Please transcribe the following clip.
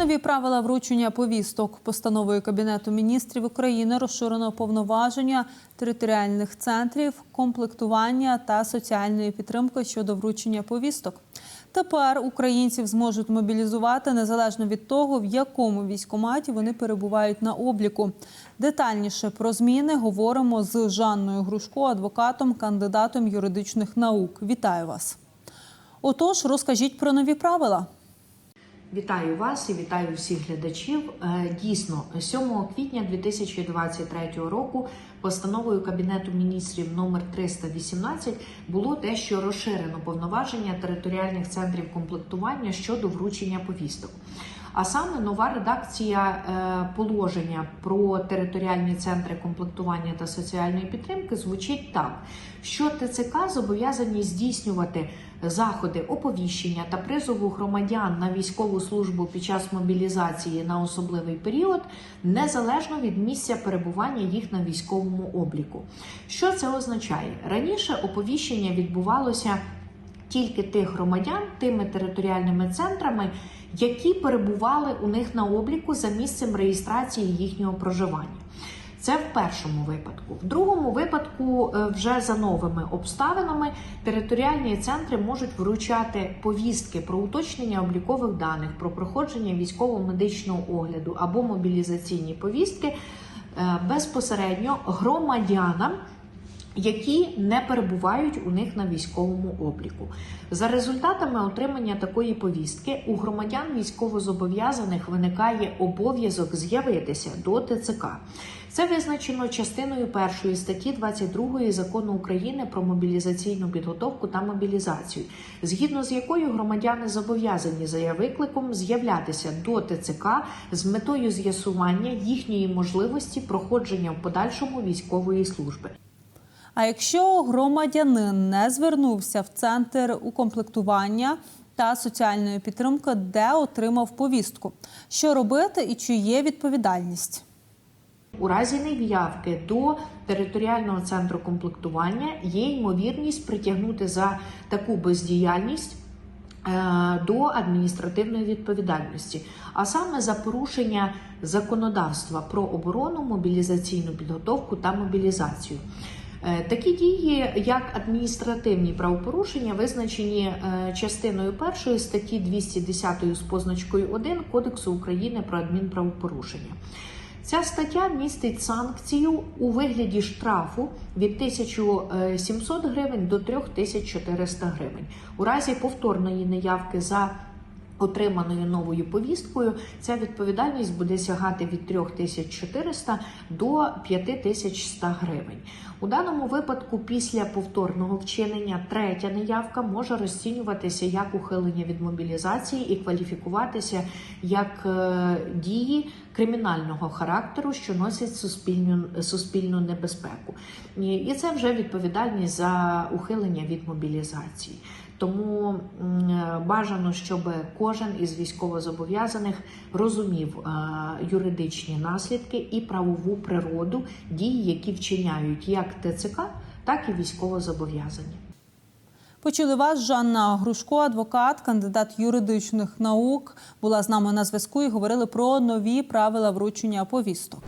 Нові правила вручення повісток постановою Кабінету міністрів України розширено повноваження територіальних центрів комплектування та соціальної підтримки щодо вручення повісток. Тепер українців зможуть мобілізувати незалежно від того, в якому військкоматі вони перебувають на обліку. Детальніше про зміни говоримо з Жанною Грушко, адвокатом, кандидатом юридичних наук. Вітаю вас. Отож, розкажіть про нові правила. Вітаю вас і вітаю всіх глядачів. Е, Дійсно, 7 квітня 2023 року постановою Кабінету міністрів номер 318 було те, що розширено повноваження територіальних центрів комплектування щодо вручення повісток. А саме нова редакція е, положення про територіальні центри комплектування та соціальної підтримки звучить так, що ТЦК зобов'язані здійснювати заходи оповіщення та призову громадян на військову службу під час мобілізації на особливий період, незалежно від місця перебування їх на військовому обліку. Що це означає? Раніше оповіщення відбувалося тільки тих громадян тими територіальними центрами, які перебували у них на обліку за місцем реєстрації їхнього проживання. Це в першому випадку. В другому випадку, е, вже за новими обставинами, територіальні центри можуть вручати повістки про уточнення облікових даних, про проходження військово-медичного огляду або мобілізаційні повістки е, безпосередньо громадянам які не перебувають у них на військовому обліку. За результатами отримання такої повістки у громадян військовозобов'язаних виникає обов'язок з'явитися до ТЦК. Це визначено частиною першої статті 22 закону України про мобілізаційну підготовку та мобілізацію, згідно з якою громадяни зобов'язані за викликом з'являтися до ТЦК з метою з'ясування їхньої можливості проходження в подальшому військової служби. А якщо громадянин не звернувся в центр укомплектування та соціальної підтримки, де отримав повістку, що робити і чи є відповідальність? У разі нев'явки до територіального центру комплектування є ймовірність притягнути за таку бездіяльність. е, До адміністративної відповідальності, а саме за порушення законодавства про оборону, мобілізаційну підготовку та мобілізацію. Е, Такі дії, як адміністративні правопорушення, визначені е, частиною першої статті 210 з позначкою 1 Кодексу України про адмінправопорушення. Ця стаття містить санкцію у вигляді штрафу від 1700 гривень до 3400 гривень. У разі повторної неявки за отриманою новою повісткою, ця відповідальність буде сягати від 3400 до 5100 гривень. У даному випадку, після повторного вчинення, третя неявка може розцінюватися як ухилення від мобілізації і кваліфікуватися як е, дії кримінального характеру, що носять суспільну, суспільну небезпеку. І і це вже відповідальність за ухилення від мобілізації. Тому бажано, щоб кожен із військовозобов'язаних розумів е, юридичні наслідки і правову природу дій, які вчиняють як ТЦК, так і військовозобов'язані. Почули вас Жанна Грушко, адвокат, кандидат юридичних наук, була з нами на зв'язку і говорили про нові правила вручення повісток.